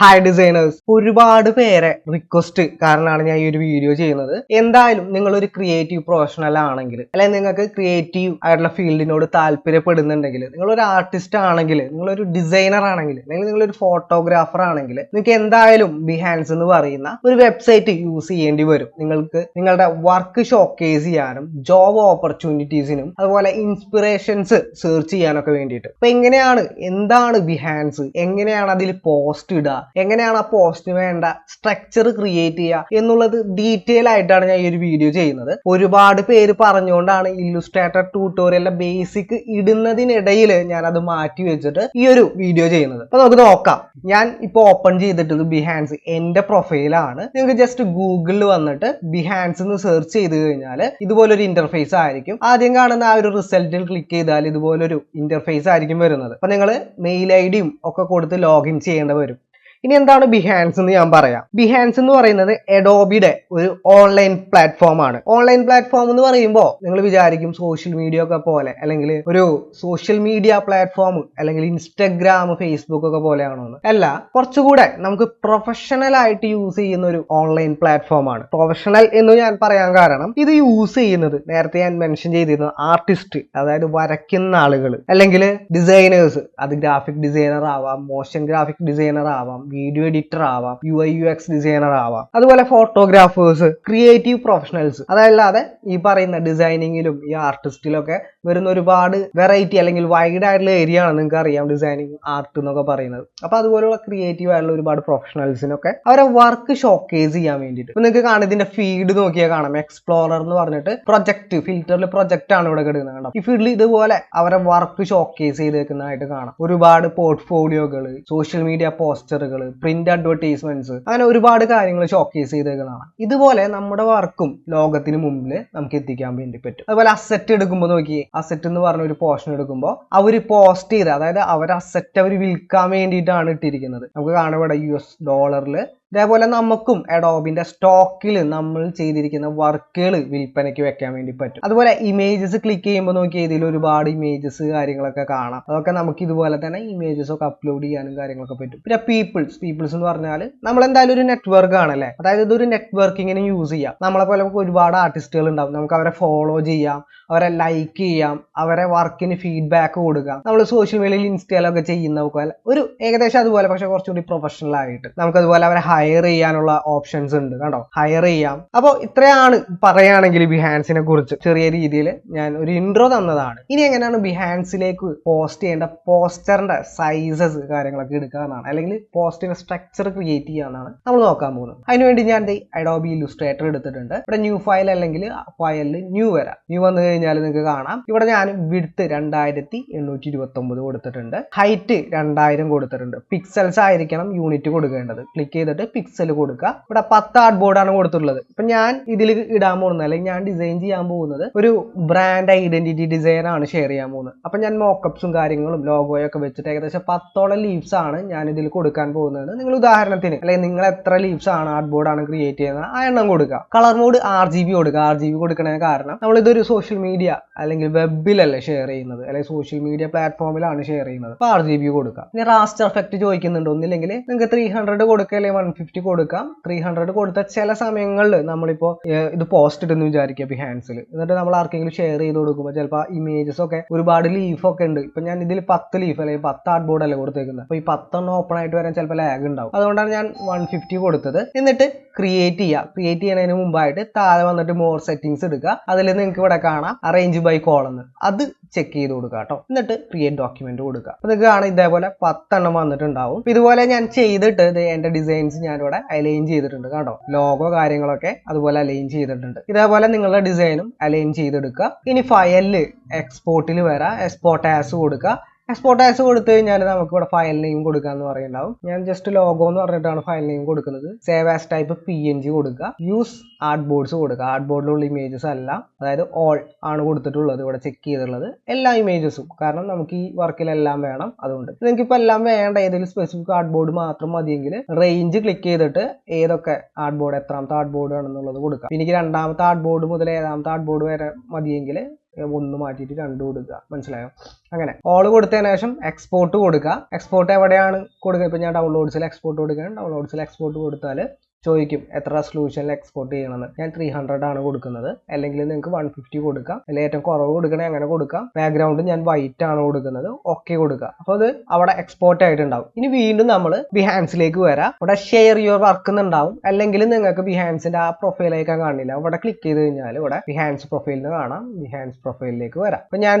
Hi designers ഒരുപാട് പേരെ request കാരണമാണ് ഞാൻ ഈ ഒരു വീഡിയോ ചെയ്യുന്നത്. എന്തായാലും നിങ്ങൾ ഒരു ക്രിയേറ്റീവ് പ്രൊഫഷണൽ ആണെങ്കിൽ അല്ലെങ്കിൽ നിങ്ങൾക്ക് ക്രിയേറ്റീവ് ആയിട്ടുള്ള ഫീൽഡിനോട് താല്പര്യപ്പെടുന്നുണ്ടെങ്കിൽ നിങ്ങൾ ഒരു ആർട്ടിസ്റ്റ് ആണെങ്കിൽ നിങ്ങളൊരു ഡിസൈനർ ആണെങ്കിൽ അല്ലെങ്കിൽ നിങ്ങളൊരു ഫോട്ടോഗ്രാഫർ ആണെങ്കിൽ നിങ്ങൾക്ക് എന്തായാലും ബിഹാൻസ് എന്ന് പറയുന്ന ഒരു വെബ്സൈറ്റ് യൂസ് ചെയ്യേണ്ടി വരും. നിങ്ങൾക്ക് നിങ്ങളുടെ വർക്ക് ഷോക്കേസ് ചെയ്യാനും ജോബ് ഓപ്പർച്യൂണിറ്റീസിനും അതുപോലെ ഇൻസ്പിറേഷൻസ് സെർച്ച് ചെയ്യാനൊക്കെ വേണ്ടിയിട്ട്. അപ്പൊ എങ്ങനെയാണ് എന്താണ് ബിഹാൻസ് എങ്ങനെയാണ് അതിൽ പോസ്റ്റ് ഇടുക? എങ്ങനെയാണ് ആ പോസ്റ്റിന് വേണ്ട സ്ട്രക്ചർ ക്രിയേറ്റ് ചെയ്യുക എന്നുള്ളത് ഡീറ്റെയിൽ ആയിട്ടാണ് ഞാൻ ഈ ഒരു വീഡിയോ ചെയ്യുന്നത്. ഒരുപാട് പേര് പറഞ്ഞുകൊണ്ടാണ് ഇല്ലുസ്ട്രേറ്റർ ട്യൂട്ടോറിയലിന്റെ ബേസിക് ഇടുന്നതിനിടയിൽ ഞാൻ അത് മാറ്റി വെച്ചിട്ട് ഈ ഒരു വീഡിയോ ചെയ്യുന്നത്. അപ്പൊ നമുക്ക് നോക്കാം. ഞാൻ ഇപ്പൊ ഓപ്പൺ ചെയ്തിട്ടത് ബിഹാൻസ് എന്റെ പ്രൊഫൈലാണ് നിങ്ങൾക്ക് ജസ്റ്റ് ഗൂഗിളിൽ വന്നിട്ട് ബിഹാൻസ് എന്ന് സെർച്ച് ചെയ്ത് കഴിഞ്ഞാൽ ഇതുപോലൊരു ഇന്റർഫേസ് ആയിരിക്കും. ആദ്യം കാണുന്ന ആ ഒരു റിസൾട്ടിൽ ക്ലിക്ക് ചെയ്താൽ ഇതുപോലൊരു ഇന്റർഫേസ് ആയിരിക്കും വരുന്നത്. അപ്പൊ നിങ്ങൾ മെയിൽ ഐ ഡിയും ഒക്കെ കൊടുത്ത് ലോഗിൻ ചെയ്യേണ്ടി വരും. ഇനി എന്താണ് ബിഹാൻസ് എന്ന് ഞാൻ പറയാം. ബിഹാൻസ് എന്ന് പറയുന്നത് എഡോബിയുടെ ഒരു ഓൺലൈൻ പ്ലാറ്റ്ഫോം ആണ്. ഓൺലൈൻ പ്ലാറ്റ്ഫോം എന്ന് പറയുമ്പോൾ നിങ്ങൾ വിചാരിക്കും സോഷ്യൽ മീഡിയ ഒക്കെ പോലെ അല്ലെങ്കിൽ ഒരു സോഷ്യൽ മീഡിയ പ്ലാറ്റ്ഫോം അല്ലെങ്കിൽ ഇൻസ്റ്റഗ്രാം ഫേസ്ബുക്ക് ഒക്കെ പോലെയാണോ എന്ന് അല്ല കുറച്ചുകൂടെ നമുക്ക് പ്രൊഫഷണൽ ആയിട്ട് യൂസ് ചെയ്യുന്ന ഒരു ഓൺലൈൻ പ്ലാറ്റ്ഫോം ആണ്. പ്രൊഫഷണൽ എന്ന് ഞാൻ പറയാൻ കാരണം ഇത് യൂസ് ചെയ്യുന്നത് നേരത്തെ ഞാൻ മെൻഷൻ ചെയ്തിരുന്ന ആർട്ടിസ്റ്റ് അതായത് വരയ്ക്കുന്ന ആളുകൾ അല്ലെങ്കിൽ ഡിസൈനേഴ്സ് അത് ഗ്രാഫിക് ഡിസൈനർ ആവാം മോഷൻ ഗ്രാഫിക് ഡിസൈനർ ആവാം വീഡിയോ എഡിറ്റർ ആവാം U I U X designer ആവാം. അതുപോലെ ഫോട്ടോഗ്രാഫേഴ്സ് ക്രിയേറ്റീവ് പ്രൊഫഷണൽസ് അതല്ലാതെ ഈ പറയുന്ന ഡിസൈനിങ്ങിലും ഈ ആർട്ടിസ്റ്റിലൊക്കെ വരുന്ന ഒരുപാട് വെറൈറ്റി അല്ലെങ്കിൽ വൈഡ് ആയിട്ടുള്ള ഏരിയ ആണ് നിങ്ങൾക്ക് അറിയാം ഡിസൈനിങ് ആർട്ട് എന്നൊക്കെ പറയുന്നത്. അപ്പൊ അതുപോലുള്ള ക്രിയേറ്റീവ് ആയിട്ടുള്ള ഒരുപാട് പ്രൊഫഷണൽസിനൊക്കെ അവരെ വർക്ക് ഷോക്കേസ് ചെയ്യാൻ വേണ്ടിയിട്ട്. നിങ്ങൾക്ക് കാണാം ഇതിന്റെ ഫീഡ് നോക്കിയാൽ കാണാം. എക്സ്പ്ലോറർ എന്ന് പറഞ്ഞിട്ട് പ്രൊജക്ട് ഫിൽറ്ററിൽ പ്രൊജക്ട് ആണ് ഇവിടെ കിടക്കുന്നത് കണ്ടോ? ഈ ഫീൽഡിൽ ഇതുപോലെ അവരെ വർക്ക് ഷോക്കേസ് ചെയ്തേക്കുന്നതായിട്ട് കാണാം. ഒരുപാട് പോർട്ട്ഫോളിയോകൾ സോഷ്യൽ മീഡിയ പോസ്റ്ററുകൾ പ്രിന്റ് അഡ്വർടൈസ്മെന്റ്സ് അങ്ങനെ ഒരുപാട് കാര്യങ്ങൾ ഷോക്കേസ് ചെയ്തേക്കുന്നതാണ്. ഇതുപോലെ നമ്മുടെ വർക്കും ലോകത്തിന് മുമ്പിൽ നമുക്ക് എത്തിക്കാൻ വേണ്ടി പറ്റും. അതുപോലെ അസെറ്റ് എടുക്കുമ്പോൾ നോക്കി അസറ്റ് എന്ന് പറഞ്ഞ ഒരു പോർഷൻ എടുക്കുമ്പോൾ അവർ പോസ്റ്റ് ചെയ്ത് അതായത് അവർ അസെറ്റ് അവർ വിൽക്കാൻ വേണ്ടിയിട്ടാണ് ഇട്ടിരിക്കുന്നത്. നമുക്ക് കാണാം ഇവിടെ യു എസ് ഡോളറിൽ ഇതേപോലെ നമുക്കും എഡോബിന്റെ സ്റ്റോക്കിൽ നമ്മൾ ചെയ്തിരിക്കുന്ന വർക്കുകൾ വിൽപ്പനയ്ക്ക് വെക്കാൻ വേണ്ടി പറ്റും. അതുപോലെ ഇമേജസ് ക്ലിക്ക് ചെയ്യുമ്പോൾ നോക്കി ഇതിൽ ഒരുപാട് ഇമേജസ് കാര്യങ്ങളൊക്കെ കാണാം. അതൊക്കെ നമുക്ക് ഇതുപോലെ തന്നെ ഇമേജസ് ഒക്കെ അപ്ലോഡ് ചെയ്യാനും കാര്യങ്ങളൊക്കെ പറ്റും. പിന്നെ പീപ്പിൾസ് പീപ്പിൾസ് എന്ന് പറഞ്ഞാൽ നമ്മൾ എന്തായാലും ഒരു നെറ്റ്വർക്ക് ആണല്ലേ? അതായത് ഇതൊരു നെറ്റ്വർക്കിങ്ങിന് യൂസ് ചെയ്യാം. നമ്മളെ പോലെ നമുക്ക് ഒരുപാട് ആർട്ടിസ്റ്റുകൾ ഉണ്ടാവും. നമുക്ക് അവരെ ഫോളോ ചെയ്യാം അവരെ ലൈക്ക് ചെയ്യാം അവരെ വർക്കിന് ഫീഡ്ബാക്ക് കൊടുക്കാം. നമ്മൾ സോഷ്യൽ മീഡിയയിൽ ഇൻസ്റ്റയിലൊക്കെ ചെയ്യുന്ന ഒരു ഏകദേശം അതുപോലെ പക്ഷെ കുറച്ചുകൂടി പ്രൊഫഷണൽ ആയിട്ട് നമുക്ക് അതുപോലെ അവരെ ഹയർ ചെയ്യാനുള്ള ഓപ്ഷൻസ് ഉണ്ട് കേട്ടോ ഹയർ ചെയ്യാം. അപ്പോൾ ഇത്രയാണ് പറയുകയാണെങ്കിൽ ബിഹാൻസിനെ കുറിച്ച്. ചെറിയ രീതിയിൽ ഞാൻ ഒരു ഇൻട്രോ തന്നതാണ്. ഇനി എങ്ങനെയാണ് ബിഹാൻസിലേക്ക് പോസ്റ്റ് ചെയ്യേണ്ട പോസ്റ്ററിന്റെ സൈസസ് കാര്യങ്ങളൊക്കെ എടുക്കുക എന്നാണ്. അല്ലെങ്കിൽ പോസ്റ്റിന്റെ സ്ട്രക്ചർ ക്രിയേറ്റ് ചെയ്യുക എന്നാണ് നമ്മൾ നോക്കാൻ പോകുന്നത്. അതിനുവേണ്ടി ഞാൻ അഡോബി ഇല്ലുസ്ട്രേറ്റർ എടുത്തിട്ടുണ്ട്. ഇവിടെ ന്യൂ ഫയൽ അല്ലെങ്കിൽ ഫയലിൽ ന്യൂ വരാം. ന്യൂ വന്നു കഴിഞ്ഞാൽ നിങ്ങൾക്ക് കാണാം. ഇവിടെ ഞാൻ വിടുത്ത് രണ്ടായിരത്തി എണ്ണൂറ്റി ഇരുപത്തി ഒമ്പത് കൊടുത്തിട്ടുണ്ട്. ഹൈറ്റ് രണ്ടായിരം കൊടുത്തിട്ടുണ്ട്. പിക്സൽസ് ആയിരിക്കണം യൂണിറ്റ് കൊടുക്കേണ്ടത്. ക്ലിക്ക് ചെയ്തിട്ട് പിക്സൽ കൊടുക്കുക. ഇവിടെ പത്ത് ആർട്ട് ബോർഡാണ് കൊടുത്തിട്ടുള്ളത്. ഇപ്പൊ ഞാൻ ഇതിൽ ഇടാൻ പോകുന്നത് അല്ലെങ്കിൽ ഞാൻ ഡിസൈൻ ചെയ്യാൻ പോകുന്നത് ഒരു ബ്രാൻഡ് ഐഡന്റിറ്റി ഡിസൈൻ ആണ് ഷെയർ ചെയ്യാൻ പോകുന്നത്. അപ്പൊ ഞാൻ മോക്കപ്സും കാര്യങ്ങളും ലോഗോയൊക്കെ വെച്ചിട്ട് ഏകദേശം പത്തോളം ലീവ്സ് ആണ് ഞാൻ ഇതിൽ കൊടുക്കാൻ പോകുന്നത്. നിങ്ങൾ ഉദാഹരണത്തിന് അല്ലെങ്കിൽ നിങ്ങൾ എത്ര ലീവ്സ് ആണ് ആർട്ട് ബോർഡ് ആണ് ക്രിയേറ്റ് ചെയ്യുന്നത് ആ എണ്ണം കൊടുക്കുക. Colour mode R G B കൊടുക്കുക. ആർ ജി ബി കൊടുക്കണതിന് കാരണം നമ്മൾ ഇതൊരു സോഷ്യൽ മീഡിയ അല്ലെങ്കിൽ വെബിലല്ലേ ഷെയർ ചെയ്യുന്നത് അല്ലെങ്കിൽ സോഷ്യൽ മീഡിയ പ്ലാറ്റ്ഫോമിലാണ് ഷെയർ ചെയ്യുന്നത്. അപ്പൊ ആർ ജി ബി കൊടുക്കുക. പിന്നെ റാസ്റ്റർ എഫക്ട് ചോദിക്കുന്നുണ്ട്. ഒന്നില്ലെങ്കിൽ നിങ്ങൾക്ക് ത്രീ ഹൺഡ്രഡ് കൊടുക്കുക അല്ലെങ്കിൽ വൺ ഫിഫ്റ്റി കൊടുക്കാം. ത്രീ ഹൺഡ്രഡ് കൊടുത്ത ചില സമയങ്ങളിൽ നമ്മളിപ്പോ ഇത് പോസ്റ്റ് ഇട്ടെന്ന് വിചാരിക്കുക ഹാൻഡ്സിൽ എന്നിട്ട് നമ്മൾ ആർക്കെങ്കിലും ഷെയർ ചെയ്ത് കൊടുക്കുമ്പോൾ ചിലപ്പോൾ ഇമേജസ് ഒക്കെ ഒരുപാട് ലീഫ് ഒക്കെ ഉണ്ട്. ഇപ്പൊ ഞാൻ ഇതിൽ പത്ത് ലീഫ് അല്ലെങ്കിൽ പത്ത് ആർട്ട് ബോർഡ് അല്ലേ കൊടുത്തേക്കുന്നത് അപ്പൊ ഈ പത്തെണ്ണം ഓപ്പൺ ആയിട്ട് വരാൻ ചിലപ്പോൾ ലാഗ് ഉണ്ടാവും. അതുകൊണ്ടാണ് ഞാൻ വൺ ഫിഫ്റ്റി കൊടുത്തത്. എന്നിട്ട് ക്രിയേറ്റ് ചെയ്യുക ക്രിയേറ്റ് ചെയ്യുന്നതിന് മുമ്പായിട്ട് താഴെ വന്നിട്ട് മോർ സെറ്റിംഗ്സ് എടുക്കുക അതിൽ നിങ്ങൾക്ക് ഇവിടെ കാണാം അറേഞ്ച് ബൈ കോളെന്ന് അത് ചെക്ക് ചെയ്ത് കൊടുക്കുക കേട്ടോ. എന്നിട്ട് ക്രിയേറ്റ് ഡോക്യുമെന്റ് കൊടുക്കുക. അപ്പൊ നിങ്ങൾക്ക് കാണാം ഇതേപോലെ പത്തെണ്ണം വന്നിട്ടുണ്ടാവും. ഇതുപോലെ ഞാൻ ചെയ്തിട്ട് ഇത് എന്റെ ഡിസൈൻസ് ഞാനിവിടെ അലൈൻ ചെയ്തിട്ടുണ്ട് കേട്ടോ. ലോഗോ കാര്യങ്ങളൊക്കെ അതുപോലെ അലൈൻ ചെയ്തിട്ടുണ്ട്. ഇതേപോലെ നിങ്ങളുടെ ഡിസൈനും അലൈൻ ചെയ്തെടുക്കുക. ഇനി ഫയലിൽ എക്സ്പോർട്ടിൽ വരാം. എക്സ്പോർട്ട് ആസ് കൊടുക്കുക. എക്സ്പോർട്ട് ആസ് കൊടുത്തു കഴിഞ്ഞാൽ നമുക്ക് ഇവിടെ ഫയൽ നെയിം കൊടുക്കാന്ന് പറയുന്നുണ്ടാവും ഞാൻ ജസ്റ്റ് ലോഗോ എന്ന് പറഞ്ഞിട്ടാണ് ഫയൽ നെയിം കൊടുക്കുന്നത്. Save as type P N G കൊടുക്കുക. യൂസ് ആർട്ട് ബോർഡ്സ് കൊടുക്കുക. ആർട്ട് ബോർഡിലുള്ള ഇമേജസ് അല്ല. അതായത് ഓൾ ആണ് കൊടുത്തിട്ടുള്ളത് ഇവിടെ ചെക്ക് ചെയ്തിട്ടുള്ളത്. എല്ലാ ഇമേജസും കാരണം നമുക്ക് ഈ വർക്കിലെല്ലാം വേണം അതുകൊണ്ട്. നിങ്ങൾക്ക് ഇപ്പോൾ എല്ലാം വേണ്ട ഏതെങ്കിലും സ്പെസിഫിക് ആർട്ട് ബോർഡ് മാത്രം മതിയെങ്കിൽ റേഞ്ച് ക്ലിക്ക് ചെയ്തിട്ട് ഏതൊക്കെ ആർട്ട് ബോർഡ് എത്രാമത്തെ ആർട്ട് ബോർഡ് ആണെന്നുള്ളത് കൊടുക്കാം. എനിക്ക് രണ്ടാമത്തെ ആർട്ട് ബോർഡ് മുതൽ ഏഴാമത്തെ ആർട്ട് ബോർഡ് വരെ മതിയെങ്കിൽ ഒന്ന് മാറ്റിയിട്ട് രണ്ട് കൊടുക്കുക. മനസ്സിലായോ? അങ്ങനെ. ഓൾ കൊടുത്തതിന് ശേഷം എക്സ്പോർട്ട് കൊടുക്കുക. എക്സ്പോർട്ട് എവിടെയാണ് കൊടുക്കുക? ഇപ്പം ഞാൻ ഡൗൺലോഡ്സിൽ എക്സ്പോർട്ട് കൊടുക്കുകയാണ് ഡൗൺലോഡ്സിൽ എക്സ്പോർട്ട് കൊടുത്താൽ ചോദിക്കും എത്ര റെസൊല്യൂഷനിൽ എക്സ്പോർട്ട് ചെയ്യണമെന്ന് ഞാൻ ത്രീ ഹൺഡ്രഡ് ആണ് കൊടുക്കുന്നത്. അല്ലെങ്കിൽ നിങ്ങൾക്ക് വൺ ഫിഫ്റ്റി കൊടുക്കാം. അല്ലെങ്കിൽ ഏറ്റവും കുറവ് കൊടുക്കണേ അങ്ങനെ കൊടുക്കാം. ബാക്ക്ഗ്രൗണ്ട് ഞാൻ വൈറ്റ് ആണ് കൊടുക്കുന്നത്. ഓക്കെ കൊടുക്കുക അപ്പോൾ അത് അവിടെ എക്സ്പോർട്ട് ആയിട്ടുണ്ടാവും. ഇനി വീണ്ടും നമ്മൾ ബിഹാൻസിലേക്ക് വരാം. അവിടെ ഷെയർ യുവർ വർക്ക് എന്നുണ്ടാവും അല്ലെങ്കിൽ നിങ്ങൾക്ക് ബിഹാൻസിന്റെ ആ പ്രൊഫൈലേക്ക് കാണില്ല. അവിടെ ക്ലിക്ക് ചെയ്ത് കഴിഞ്ഞാൽ ഇവിടെ ബിഹാൻസ് പ്രൊഫൈലിന് കാണാം. ബിഹാൻസ് പ്രൊഫൈലിലേക്ക് വരാം. അപ്പൊ ഞാൻ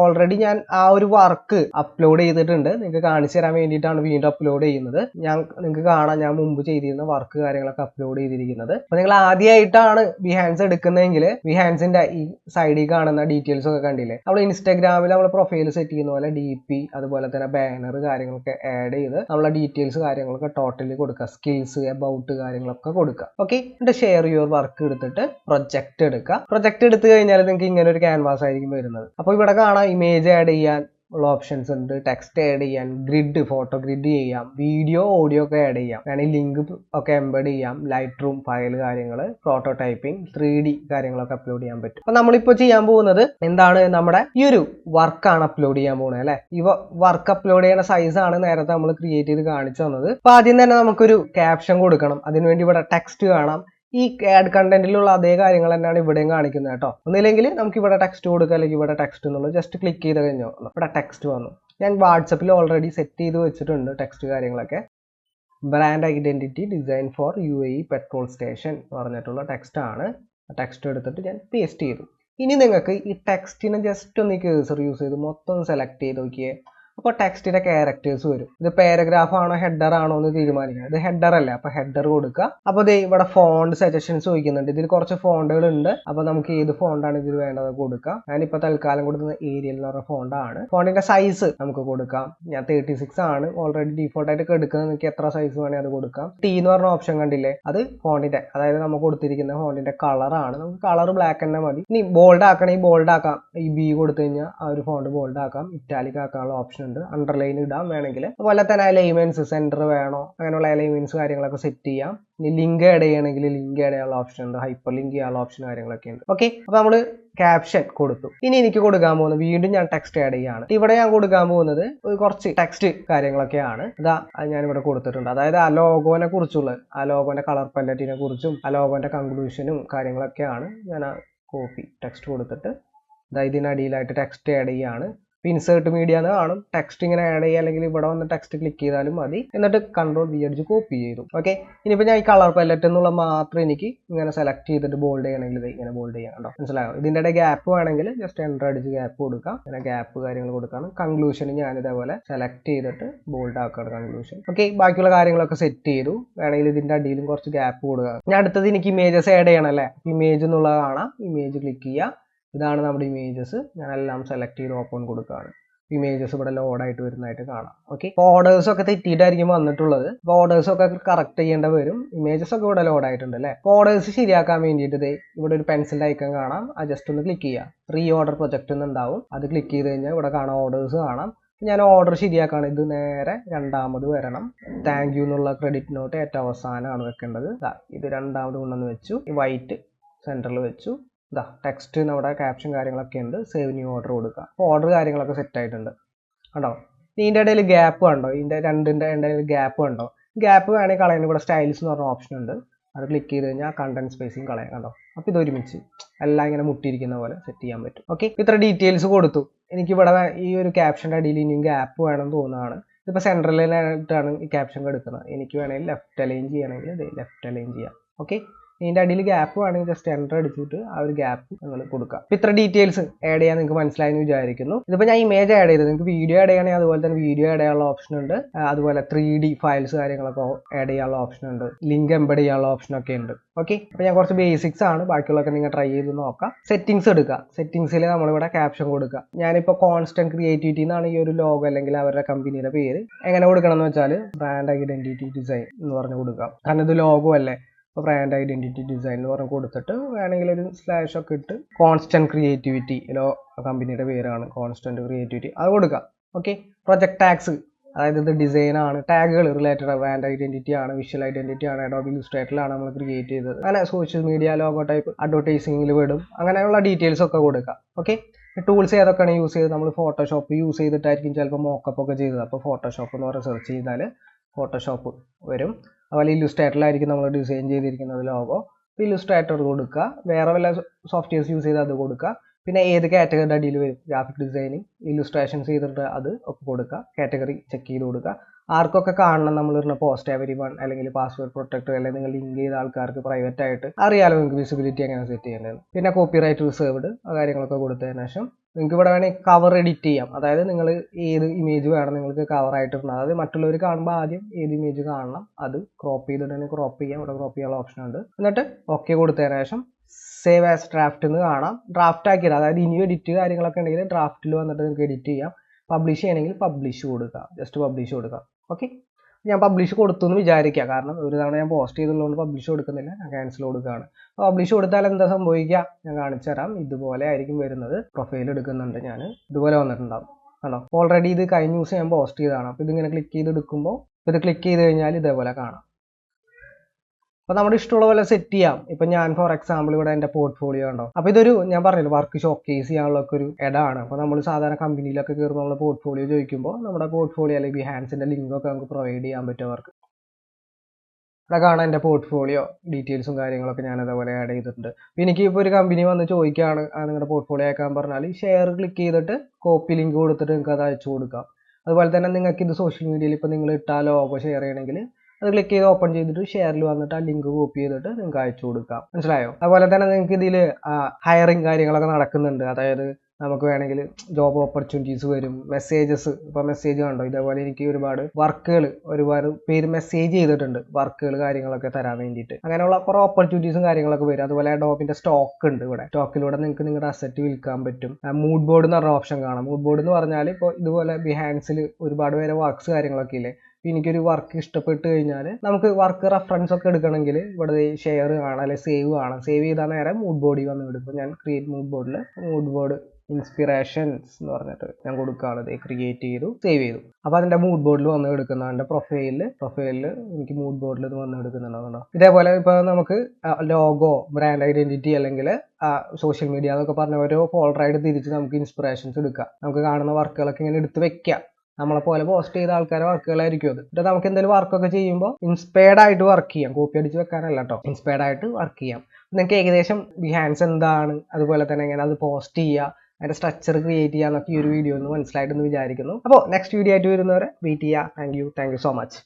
ഓൾറെഡി ഞാൻ ആ ഒരു വർക്ക് അപ്ലോഡ് ചെയ്തിട്ടുണ്ട്. നിങ്ങൾക്ക് കാണിച്ചു തരാൻ വേണ്ടിയിട്ടാണ് വീണ്ടും അപ്ലോഡ് ചെയ്യുന്നത്. ഞാൻ നിങ്ങൾക്ക് കാണാം. ഞാൻ മുമ്പ് ചെയ്തിരുന്ന വർക്ക് കാര്യങ്ങളൊക്കെ അപ്ലോഡ് ചെയ്തിരിക്കുന്നത്. അപ്പൊ നിങ്ങൾ ആദ്യമായിട്ടാണ് ബിഹാൻസ് എടുക്കുന്നതെങ്കിൽ ബിഹാൻസിന്റെ ഈ സൈഡിൽ കാണുന്ന ഡീറ്റെയിൽസ് ഒക്കെ കണ്ടില്ലേ? നമ്മൾ ഇൻസ്റ്റാഗ്രാമിൽ നമ്മൾ പ്രൊഫൈൽ സെറ്റ് ചെയ്യുന്ന പോലെ ഡി പി അതുപോലെ തന്നെ ബാനർ കാര്യങ്ങളൊക്കെ ആഡ് ചെയ്ത് നമ്മളെ ഡീറ്റെയിൽസ് കാര്യങ്ങളൊക്കെ ടോട്ടലി കൊടുക്കുക. സ്കിൽസ് അബൌട്ട് കാര്യങ്ങളൊക്കെ കൊടുക്കുക. ഓക്കെ എന്നിട്ട് ഷെയർ യുവർ വർക്ക് എടുത്തിട്ട് പ്രൊജക്ട് എടുക്കുക. പ്രൊജക്ട് എടുത്തു കഴിഞ്ഞാൽ നിങ്ങൾക്ക് ഇങ്ങനെ ഒരു ക്യാൻവാസ് ആയിരിക്കും വരുന്നത്. അപ്പോൾ ഇവിടെ കാണാം ഇമേജ് ആഡ് ചെയ്യാൻ ഉള്ള ഓപ്ഷൻസ് ഉണ്ട്. ടെക്സ്റ്റ് ആഡ് ചെയ്യാൻ ഗ്രിഡ് ഫോട്ടോ ഗ്രിഡ് ചെയ്യാം വീഡിയോ ഓഡിയോ ഒക്കെ ആഡ് ചെയ്യാം. വേണമെങ്കിൽ ലിങ്ക് ഒക്കെ എംബഡ് ചെയ്യാം. ലൈറ്റ് റൂം ഫയൽ കാര്യങ്ങൾ പ്രോട്ടോടൈപ്പിംഗ് ത്രീ ഡി കാര്യങ്ങളൊക്കെ അപ്ലോഡ് ചെയ്യാൻ പറ്റും. അപ്പൊ നമ്മളിപ്പോൾ ചെയ്യാൻ പോകുന്നത് എന്താണ്? നമ്മുടെ ഈ ഒരു വർക്കാണ് അപ്ലോഡ് ചെയ്യാൻ പോകുന്നത് അല്ലെ? ഇവ വർക്ക് അപ്ലോഡ് ചെയ്യുന്ന ആണ് നേരത്തെ നമ്മൾ ക്രിയേറ്റ് ചെയ്ത് കാണിച്ചു തന്നത്. അപ്പൊ ആദ്യം തന്നെ നമുക്കൊരു ക്യാപ്ഷൻ കൊടുക്കണം. അതിനുവേണ്ടി ഇവിടെ ടെക്സ്റ്റ് കാണാം ഈ ആഡ് കണ്ടന്റിലുള്ള അതേ കാര്യങ്ങൾ തന്നെയാണ് ഇവിടെയും കാണിക്കുന്നത് കേട്ടോ. ഒന്നില്ലെങ്കിൽ നമുക്ക് ഇവിടെ ടെക്സ്റ്റ് കൊടുക്കുക അല്ലെങ്കിൽ ഇവിടെ ടെക്സ്റ്റ് എന്നുള്ളത് ജസ്റ്റ് ക്ലിക്ക് ചെയ്ത് കഴിഞ്ഞോ? ഇവിടെ ടെക്സ്റ്റ് വന്നു. ഞാൻ വാട്സപ്പിൽ ഓൾറെഡി സെറ്റ് ചെയ്ത് വെച്ചിട്ടുണ്ട് ടെക്സ്റ്റ് കാര്യങ്ങളൊക്കെ. Brand identity design for U A petrol station എന്ന് പറഞ്ഞിട്ടുള്ള ടെക്സ്റ്റ് ആണ്. ടെക്സ്റ്റ് എടുത്തിട്ട് ഞാൻ പേസ്റ്റ് ചെയ്തു. ഇനി നിങ്ങൾക്ക് ഈ ടെക്സ്റ്റിനെ ജസ്റ്റ് ഒന്ന് കേസർ യൂസ് ചെയ്ത് മൊത്തം സെലക്ട് ചെയ്ത് നോക്കിയേ. അപ്പോൾ ടെക്സ്റ്റിന്റെ ക്യാരക്ടേഴ്സ് വരും. ഇത് പാരഗ്രാഫ് ആണോ ഹെഡർ ആണോ എന്ന് തീരുമാനിക്കുക ഇത് ഹെഡർ അല്ലേ അപ്പോൾ ഹെഡർ കൊടുക്കുക. അപ്പോൾ ദേ ഇവിടെ ഫോണ്ട് സജഷൻസ് ചോദിക്കുന്നുണ്ട്. ഇതിൽ കുറച്ച് ഫോണ്ടുകൾ ഉണ്ട്. അപ്പോൾ നമുക്ക് ഏത് ഫോണ്ടാണ് ഇതിൽ വേണ്ടത് കൊടുക്കാം. ഞാനിപ്പോൾ തൽക്കാലം കൊടുക്കുന്ന ഏരിയൽ എന്ന് പറഞ്ഞ ഫോണ്ടാണ് ഫോണ്ടിന്റെ സൈസ് നമുക്ക് കൊടുക്കാം. ഞാൻ തേർട്ടി സിക്സ് ആണ്. ഓൾറെഡി ഡിഫോൾട്ട് ആയിട്ട് എടുക്കുന്നത് നിങ്ങൾക്ക് എത്ര സൈസ് വേണേൽ അത് കൊടുക്കാം. ടി എന്ന് പറഞ്ഞ ഓപ്ഷൻ കണ്ടില്ലേ? അത് ഫോണ്ടിന്റെ അതായത് നമുക്ക് കൊടുത്തിരിക്കുന്ന ഫോണ്ടിന്റെ കളറാണ് നമുക്ക് കളർ ബ്ലാക്ക് തന്നെ മതി. ഇനി ബോൾഡ് ആക്കണമെങ്കിൽ ബോൾഡ് ആക്കാം. ഈ ബി കൊടുത്തു കഴിഞ്ഞാൽ ആ ഒരു ഫോണ്ട് ബോൾഡ് ആക്കാം. ഇറ്റാലിക് ആക്കാനുള്ള ഓപ്ഷൻ ഉണ്ട് അണ്ടർലൈൻ ഇടാൻ വേണമെങ്കിൽ. അതുപോലെ തന്നെ അലൈൻമെന്റ്സ് സെന്റർ വേണോ? അങ്ങനെയുള്ള അലൈൻമെന്റ്സ് കാര്യങ്ങളൊക്കെ സെറ്റ് ചെയ്യാം. ഇനി ലിങ്ക് ആഡ് ചെയ്യണമെങ്കിൽ ലിങ്ക് ആഡ് ചെയ്യാനുള്ള ഓപ്ഷൻ ഉണ്ട്. ഹൈപ്പർ ലിങ്ക് ചെയ്യാനുള്ള ഓപ്ഷൻ കാര്യങ്ങളൊക്കെ ഉണ്ട്. ഓക്കെ അപ്പൊ നമ്മൾ ക്യാപ്ഷൻ കൊടുത്തു. ഇനി എനിക്ക് കൊടുക്കാൻ പോകുന്നത് വീണ്ടും ഞാൻ ടെക്സ്റ്റ് ആഡ് ചെയ്യാണ്. ഇവിടെ ഞാൻ കൊടുക്കാൻ പോകുന്നത് കുറച്ച് ടെക്സ്റ്റ് കാര്യങ്ങളൊക്കെയാണ്. ഇതാ ഞാൻ ഇവിടെ കൊടുത്തിട്ടുണ്ട്. അതായത് ആ ലോഗോനെ കുറിച്ചുള്ള ആ ലോഗോന്റെ കളർ പല്ലറ്റിനെ കുറിച്ചും ആ ലോഗോന്റെ കൺക്ലൂഷനും കാര്യങ്ങളൊക്കെയാണ് ഞാൻ ആ കോപ്പി ടെക്സ്റ്റ് കൊടുത്തിട്ട്. ഇതാ ഇതിനടിയിലായിട്ട് ടെക്സ്റ്റ് ആഡ് ചെയ്യാണ്. ഇൻസേർട്ട് മീഡിയ എന്ന് കാണും. ടെക്സ്റ്റ് ഇങ്ങനെ ആഡ് ചെയ്യുക അല്ലെങ്കിൽ ഇവിടെ വന്ന് ടെക്സ്റ്റ് ക്ലിക്ക് ചെയ്താലും മതി. എന്നിട്ട് കൺട്രോൾ വി അടിച്ച് കോപ്പി ചെയ്തു. ഓക്കെ ഇനിയിപ്പോൾ ഞാൻ ഈ കളർ പല്ലറ്റ് എന്നുള്ള മാത്രം എനിക്ക് ഇങ്ങനെ സെലക്ട് ചെയ്തിട്ട് ബോൾഡ് ചെയ്യണമെങ്കിൽ ഇത് ഇങ്ങനെ ബോൾഡ് ചെയ്യാം കേട്ടോ മനസ്സിലായോ? ഇതിന്റെ ഇടയിൽ ഗ്യാപ്പ് വേണമെങ്കിൽ ജസ്റ്റ് എന്റർ അടിച്ച് ഗ്യാപ്പ് കൊടുക്കാം. അങ്ങനെ ഗ്യാപ്പ് കാര്യങ്ങൾ കൊടുക്കാം കൺക്ലൂഷൻ ഞാൻ ഇതേപോലെ സെലക്ട് ചെയ്തിട്ട് ബോൾഡ് ആക്കുകയാണ് കൺക്ലൂഷൻ ഓക്കെ ബാക്കിയുള്ള കാര്യങ്ങളൊക്കെ സെറ്റ് ചെയ്തു. വേണമെങ്കിൽ ഇതിന്റെ അടിയിലും കുറച്ച് ഗ്യാപ്പ് കൊടുക്കുക ഞാൻ അടുത്തത് എനിക്ക് ഇമേജസ് ആഡ് ചെയ്യണം അല്ലേ? ഇമേജ് എന്നുള്ളത് കാണാം. ഇമേജ് ക്ലിക്ക് ചെയ്യുക ഇതാണ് നമ്മുടെ ഇമേജസ് ഞാനെല്ലാം സെലക്ട് ചെയ്ത് ഓപ്പൺ കൊടുക്കുകയാണ്. ഇമേജസ് ഇവിടെ ലോഡായിട്ട് വരുന്നതായിട്ട് കാണാം. ഓക്കെ ഓർഡേഴ്സ് ഒക്കെ തെറ്റിയിട്ടായിരിക്കും വന്നിട്ടുള്ളത്. അപ്പോൾ ഓർഡേഴ്സ് ഒക്കെ കറക്റ്റ് ചെയ്യേണ്ട വരും. ഇമേജസ് ഒക്കെ ഇവിടെ ലോഡായിട്ടുണ്ട് അല്ലേ? ഓർഡേഴ്സ് ശരിയാക്കാൻ വേണ്ടിയിട്ട് ഇവിടെ ഒരു പെൻസിൽ ഐക്കൺ കാണാം. അത് ജസ്റ്റ് ഒന്ന് ക്ലിക്ക് ചെയ്യാം. റീ ഓർഡർ പ്രൊജക്റ്റ് എന്നുണ്ടാവും. അത് ക്ലിക്ക് ചെയ്ത് കഴിഞ്ഞാൽ ഇവിടെ കാണാം ഓർഡേഴ്സ് കാണാം. ഞാൻ ഓർഡർ ശരിയാക്കാണ്. ഇത് നേരെ രണ്ടാമത് വരണം. താങ്ക് യു എന്നുള്ള ക്രെഡിറ്റ് നോട്ട് ഏറ്റവും അവസാനമാണ് വെക്കേണ്ടത്. ഇത് രണ്ടാമത് കൊണ്ടുവന്ന് വെച്ചു. വൈറ്റ് സെന്ററിൽ വെച്ചു. ഇതാ ടെക്സ്റ്റ് നമ്മുടെ ക്യാപ്ഷൻ കാര്യങ്ങളൊക്കെ ഉണ്ട്. സേവ് ന്യൂ ഓർഡർ കൊടുക്കുക. അപ്പോൾ ഓർഡർ കാര്യങ്ങളൊക്കെ സെറ്റ് ആയിട്ടുണ്ട്. കണ്ടോ? ഇതിന്റെ ഇടയിൽ ഗ്യാപ്പ് കണ്ടോ? ഇതിന്റെ രണ്ടിന്റെ ഇടയിൽ ഗ്യാപ്പ് കണ്ടോ? ഗ്യാപ്പ് വേണമെങ്കിൽ കളയുന്ന ഇവിടെ സ്റ്റൈൽസ് എന്ന് പറഞ്ഞ ഓപ്ഷൻ ഉണ്ട്. അത് ക്ലിക്ക് ചെയ്ത് കഴിഞ്ഞാൽ കണ്ടന്റ് സ്പേസിങ് കളയാം കണ്ടോ? അപ്പോൾ ഇത് ഒരുമിച്ച് എല്ലാം ഇങ്ങനെ മുട്ടിയിരിക്കുന്ന പോലെ സെറ്റ് ചെയ്യാൻ പറ്റും. ഓക്കെ ഇത്ര ഡീറ്റെയിൽസ് കൊടുത്തു. എനിക്കിവിടെ ഈ ഒരു ക്യാപ്ഷന്റെ അടിയിൽ ഇനിയും ഗ്യാപ്പ് വേണം തോന്നുന്നതാണ് ഇതിപ്പോൾ സെൻട്രലിലായിട്ടാണ് ഈ ക്യാപ്ഷൻ എടുക്കുന്നത്. എനിക്ക് വേണമെങ്കിൽ ലെഫ്റ്റ് അലൈൻ ചെയ്യണമെങ്കിൽ ഇത് ലെഫ്റ്റ് അലൈൻ ചെയ്യാം. ഓക്കെ ഇതിന്റെ അടിയിൽ ഗ്യാപ്പ് വേണമെങ്കിൽ ജസ്റ്റ് എന്റർ അടിച്ചിട്ട് ആ ഒരു ഗ്യാപ്പ് നിങ്ങൾ കൊടുക്കുക ഇപ്പം ഇത്ര ഡീറ്റെയിൽസ് ആഡ് ചെയ്യാൻ നിങ്ങൾക്ക് മനസ്സിലായെന്ന് വിചാരിക്കുന്നു. ഇതിപ്പോൾ ഞാൻ ഇമേജ് ആഡ് ചെയ്തത്. നിങ്ങൾക്ക് വീഡിയോ ആഡ് ചെയ്യണമെങ്കിൽ അതുപോലെ തന്നെ വീഡിയോ ആഡ് ചെയ്യാനുള്ള ഓപ്ഷൻ ഉണ്ട്. അതുപോലെ ത്രീ ഡി ഫയൽസ് കാര്യങ്ങളൊക്കെ ആഡ് ചെയ്യാനുള്ള ഓപ്ഷൻ ഉണ്ട്. ലിങ്ക് എംബഡ് ചെയ്യാനുള്ള ഓപ്ഷൻ ഒക്കെ ഉണ്ട്. ഓക്കെ അപ്പോൾ ഞാൻ കുറച്ച് ബേസിക്സ് ആണ്. ബാക്കിയുള്ളതൊക്കെ നിങ്ങൾ ട്രൈ ചെയ്ത് നോക്കാം. സെറ്റിംഗ്സ് എടുക്കുക. സെറ്റിംഗ്സിൽ നമ്മളിവിടെ ക്യാപ്ഷൻ കൊടുക്കുക. ഞാനിപ്പോൾ കോൺസ്റ്റന്റ് ക്രിയേറ്റിവിറ്റി എന്നാണ് ഈ ഒരു ലോഗോ അല്ലെങ്കിൽ അവരുടെ കമ്പനിയുടെ പേര്. എങ്ങനെ കൊടുക്കണമെന്ന് വെച്ചാൽ ബ്രാൻഡ് ഐഡന്റിറ്റി ഡിസൈൻ എന്ന് പറഞ്ഞ് കൊടുക്കാം. കാരണം ഇത് ലോഗോ അല്ലേ? ഇപ്പോൾ ബ്രാൻഡ് ഐഡന്റിറ്റി ഡിസൈൻ എന്ന് പറഞ്ഞ് കൊടുത്തിട്ട് വേണമെങ്കിൽ ഒരു സ്ലാഷ് ഒക്കെ ഇട്ട് കോൺസ്റ്റന്റ് ക്രിയേറ്റിവിറ്റി ലോ കമ്പനിയുടെ പേരാണ് കോൺസ്റ്റന്റ് ക്രിയേറ്റിവിറ്റി അത് കൊടുക്കുക ഓക്കെ പ്രൊജക്ട് ടാക്സ് അതായത് ഇത് ഡിസൈനാണ് ടാഗുകൾ റിലേറ്റഡ് ബ്രാൻഡ് ഐഡന്റിറ്റി ആണ് വിഷ്വൽ ഐഡന്റിറ്റി ആണ് അഡോബി ഇലുസ്ട്രേറ്ററിലാണ് നമ്മൾ ക്രിയേറ്റ് ചെയ്തത്. അങ്ങനെ സോഷ്യൽ മീഡിയ ലോഗോ ടൈപ്പ് അഡ്വർടൈസിംഗിൽ വിടും അങ്ങനെയുള്ള ഡീറ്റെയിൽസ് ഒക്കെ കൊടുക്കാം. ഓക്കെ ടൂൾസ് ഏതൊക്കെയാണ് യൂസ് ചെയ്ത് നമ്മൾ ഫോട്ടോഷോപ്പ് യൂസ് ചെയ്തിട്ടായിരിക്കും ചിലപ്പോൾ മോക്കപ്പ് ഒക്കെ ചെയ്തത്. അപ്പോൾ ഫോട്ടോഷോപ്പ് എന്ന് പറഞ്ഞ് സെർച്ച് ചെയ്താൽ ഫോട്ടോഷോപ്പ് വരും. അതുപോലെ ഇല്ലുസ്ട്രേറ്ററിലായിരിക്കും നമ്മൾ ഡിസൈൻ ചെയ്തിരിക്കുന്നത് ലോഗോ അപ്പോൾ ഇല്ലുസ്ട്രേറ്റർ കൊടുക്കുക. വേറെ വല്ല സോഫ്റ്റ്വെയർസ് യൂസ് ചെയ്ത് അത് കൊടുക്കുക. പിന്നെ ഏത് കാറ്റഗറിയുടെ അടിയിൽ വരും? ഗ്രാഫിക് ഡിസൈനിങ് ഇല്ലുസ്ട്രേഷൻസ് ചെയ്തിട്ട് അത് ഒക്കെ കൊടുക്കുക. കാറ്റഗറി ചെക്ക് ചെയ്ത് കൊടുക്കുക. ആർക്കൊക്കെ കാണണം നമ്മൾ ഇടുന്ന പോസ്റ്റ് എവരി വൺ അല്ലെങ്കിൽ പാസ്വേർഡ് പ്രൊട്ടക്ടർ അല്ലെങ്കിൽ നിങ്ങൾ ലിങ്ക് ചെയ്ത ആൾക്കാർക്ക് പ്രൈവറ്റ് ആയിട്ട് അറിയാലോ നിങ്ങൾക്ക് വിസിബിലിറ്റി എങ്ങനെ സെറ്റ് ചെയ്യേണ്ടത്. പിന്നെ കോപ്പി റൈറ്റ് റിസർവ്ഡ് ആ കാര്യങ്ങളൊക്കെ കൊടുത്തതിന് ശേഷം നിങ്ങൾക്ക് ഇവിടെ വേണമെങ്കിൽ കവർ എഡിറ്റ് ചെയ്യാം. അതായത് നിങ്ങൾ ഏത് ഇമേജ് വേണം നിങ്ങൾക്ക് കവർ ആയിട്ട് ഇടണം അതായത് മറ്റുള്ളവർ കാണുമ്പോൾ ആദ്യം ഏത് ഇമേജ് കാണണം അത് ക്രോപ്പ് ചെയ്തിട്ടുണ്ടെങ്കിൽ ക്രോപ്പ് ചെയ്യാം. ഇവിടെ ക്രോപ്പ് ചെയ്യാനുള്ള ഓപ്ഷൻ ഉണ്ട്. എന്നിട്ട് ഓക്കെ കൊടുത്തതിന് ശേഷം സേവ് ആസ് ഡ്രാഫ്റ്റ് എന്ന് കാണാം. ഡ്രാഫ്റ്റ് ആക്കിയിട്ട് അതായത് ഇനിയും എഡിറ്റ് കാര്യങ്ങളൊക്കെ ഉണ്ടെങ്കിൽ ഡ്രാഫ്റ്റിൽ വന്നിട്ട് നിങ്ങൾക്ക് എഡിറ്റ് ചെയ്യാം. പബ്ലിഷ് ചെയ്യണമെങ്കിൽ പബ്ലിഷ് കൊടുക്കുക ജസ്റ്റ് പബ്ലിഷ് കൊടുക്കുക ഓക്കെ ഞാൻ പബ്ലിഷ് കൊടുത്തു എന്ന് വിചാരിക്കുക കാരണം ഒരു തവണ ഞാൻ പോസ്റ്റ് ചെയ്തുള്ളതുകൊണ്ട് പബ്ലിഷ് കൊടുക്കുന്നില്ല. ഞാൻ ക്യാൻസൽ കൊടുക്കുകയാണ്. പബ്ലിഷ് കൊടുത്താൽ എന്താ സംഭവിക്കുക ഞാൻ കാണിച്ചു തരാം. ഇതുപോലെ ആയിരിക്കും വരുന്നത്. പ്രൊഫൈൽ എടുക്കുന്നുണ്ട് ഞാൻ ഇതുപോലെ വന്നിട്ടുണ്ടാവും. കണ്ടോ? ഓൾറെഡി ഇത് കഴിഞ്ഞ ദിവസം ഞാൻ പോസ്റ്റ് ചെയ്തതാണ്. അപ്പോൾ ഇതിങ്ങനെ ക്ലിക്ക് ചെയ്ത് എടുക്കുമ്പോൾ ഇത് ക്ലിക്ക് ചെയ്ത് കഴിഞ്ഞാൽ ഇതേപോലെ കാണാം. അപ്പോൾ നമ്മുടെ ഇഷ്ടമുള്ള പോലെ സെറ്റ് ചെയ്യാം. ഇപ്പൊ ഞാൻ ഫോർ എക്സാമ്പിൾ ഇവിടെ എന്റെ പോർട്ട്ഫോളിയോ ഉണ്ടോ അപ്പൊ ഇതൊരു ഞാൻ പറഞ്ഞില്ല വർക്ക് ഷോക്കേസ് ചെയ്യാനുള്ള ഒരു ഇടമാണ്. അപ്പൊ നമ്മൾ സാധാരണ കമ്പനിയിലൊക്കെ കയറുമ്പോൾ നമ്മൾ പോർട്ട്ഫോളിയോ ചോദിക്കുമ്പോൾ നമ്മുടെ പോർട്ട്ഫോളിയോ അല്ലെങ്കിൽ ലിങ്ക് ഒക്കെ നമുക്ക് പ്രൊവൈഡ് ചെയ്യാൻ പറ്റും അവർക്ക്. കാണാൻ എന്റെ പോർട്ട്ഫോളിയോ ഡീറ്റെയിൽസും കാര്യങ്ങളൊക്കെ ഞാൻ അതേപോലെ ആഡ് ചെയ്തിട്ടുണ്ട്. അപ്പോൾ എനിക്ക് ഇപ്പോൾ ഒരു കമ്പനി വന്ന് ചോദിക്കുകയാണ് നിങ്ങളുടെ പോർട്ട്ഫോളിയോ ആക്കാൻ പറഞ്ഞാൽ ഷെയർ ക്ലിക്ക് ചെയ്തിട്ട് കോപ്പി ലിങ്ക് കൊടുത്തിട്ട് നിങ്ങൾക്ക് അത് അയച്ചു കൊടുക്കാം. അതുപോലെ തന്നെ നിങ്ങൾക്ക് ഇത് സോഷ്യൽ മീഡിയയിൽ ഇപ്പോൾ നിങ്ങൾ ഇട്ടാലോ ലോഗോ ഷെയർ ചെയ്യണമെങ്കിൽ അത് ക്ലിക്ക് ചെയ്ത് ഓപ്പൺ ചെയ്തിട്ട് ഷെയറിൽ വന്നിട്ട് ആ ലിങ്ക് കോപ്പി ചെയ്തിട്ട് നിങ്ങൾക്ക് അയച്ചു കൊടുക്കാം. മനസ്സിലായോ? അതുപോലെ തന്നെ നിങ്ങൾക്ക് ഇതിൽ ഹയറിങ് കാര്യങ്ങളൊക്കെ നടക്കുന്നുണ്ട്. അതായത് നമുക്ക് വേണമെങ്കിൽ ജോബ് ഓപ്പർച്യൂണിറ്റീസ് വരും. മെസ്സേജസ് ഇപ്പോൾ മെസ്സേജ് കണ്ടോ? ഇതേപോലെ എനിക്ക് ഒരുപാട് വർക്കുകൾ ഒരുപാട് പേര് മെസ്സേജ് ചെയ്തിട്ടുണ്ട്. വർക്കുകൾ കാര്യങ്ങളൊക്കെ തരാൻ വേണ്ടിയിട്ട്. അങ്ങനെയുള്ള കുറേ ഓപ്പർച്യൂണിറ്റീസും കാര്യങ്ങളൊക്കെ വരും. അതുപോലെ ഡോബിന്റെ സ്റ്റോക്ക് ഉണ്ട് ഇവിടെ. സ്റ്റോക്കിലൂടെ നിങ്ങൾക്ക് നിങ്ങളുടെ അസറ്റ് വിൽക്കാൻ പറ്റും. മൂഡ് ബോർഡ് എന്ന് പറഞ്ഞ ഓപ്ഷൻ കാണാം. മൂഡ് ബോർഡ് എന്ന് പറഞ്ഞാൽ ഇപ്പോൾ ഇതുപോലെ ബിഹാൻസിൽ ഒരുപാട് പേരെ വർക്ക്സ് കാര്യങ്ങളൊക്കെ ഇല്ലേ? എനിക്കൊരു വർക്ക് ഇഷ്ടപ്പെട്ട് കഴിഞ്ഞാൽ നമുക്ക് വർക്ക് റെഫറൻസ് ഒക്കെ എടുക്കണമെങ്കിൽ ഇവിടെ ഷെയർ കാണാം അല്ലെങ്കിൽ സേവ് കാണാം. സേവ് ചെയ്താൽ നേരെ മൂഡ് ബോർഡിൽ വന്ന് എടുക്കും ഞാൻ ക്രിയേറ്റ് മൂഡ് ബോർഡിൽ മൂഡ് ബോർഡ് ഇൻസ്പിറേഷൻസ് എന്ന് പറഞ്ഞിട്ട് ഞാൻ കൊടുക്കുകയാണ്. ദേ ക്രിയേറ്റ് ചെയ്തു സേവ് ചെയ്തു. അപ്പോൾ അതിന്റെ മൂഡ് ബോർഡിൽ വന്ന് എടുക്കുന്ന എന്റെ പ്രൊഫൈലിൽ പ്രൊഫൈലിൽ എനിക്ക് മൂഡ് ബോർഡിൽ ഇത് വന്ന് എടുക്കുന്നുണ്ടോ ഇതേപോലെ ഇപ്പൊ നമുക്ക് ലോഗോ ബ്രാൻഡ് ഐഡന്റിറ്റി അല്ലെങ്കിൽ സോഷ്യൽ മീഡിയ എന്നൊക്കെ പറഞ്ഞ ഓരോ ഫോൾഡറായിട്ട് തിരിച്ച് നമുക്ക് ഇൻസ്പിറേഷൻസ് എടുക്കാം. നമുക്ക് കാണുന്ന വർക്കുകളൊക്കെ ഇങ്ങനെ എടുത്ത് വെക്കാം. നമ്മളെ പോലെ പോസ്റ്റ് ചെയ്ത ആൾക്കാരെ വർക്കുകളായിരിക്കും അത്. എന്നിട്ട് നമുക്ക് എന്തെങ്കിലും വർക്കൊക്കെ ചെയ്യുമ്പോൾ ഇൻസ്പയർഡ് ആയിട്ട് വർക്ക് ചെയ്യാം. കോപ്പി അടിച്ച് വെക്കാനല്ല കേട്ടോ ഇൻസ്പയർഡ് ആയിട്ട് വർക്ക് ചെയ്യാം. നിങ്ങൾക്ക് ഏകദേശം ബിഹാൻസ് എന്താണ്? അതുപോലെ തന്നെ എങ്ങനെ അത് പോസ്റ്റ് ചെയ്യുക അതിന്റെ സ്ട്രക്ചർ ക്രിയേറ്റ് ചെയ്യാന്നൊക്കെ ഈ ഒരു വീഡിയോ ഒന്ന് മനസ്സിലായിട്ടെന്ന് വിചാരിക്കുന്നു. അപ്പോൾ നെക്സ്റ്റ് വീഡിയോ ആയിട്ട് വരുന്നവരെ വെയിറ്റ് ചെയ്യുക thank you thank you so much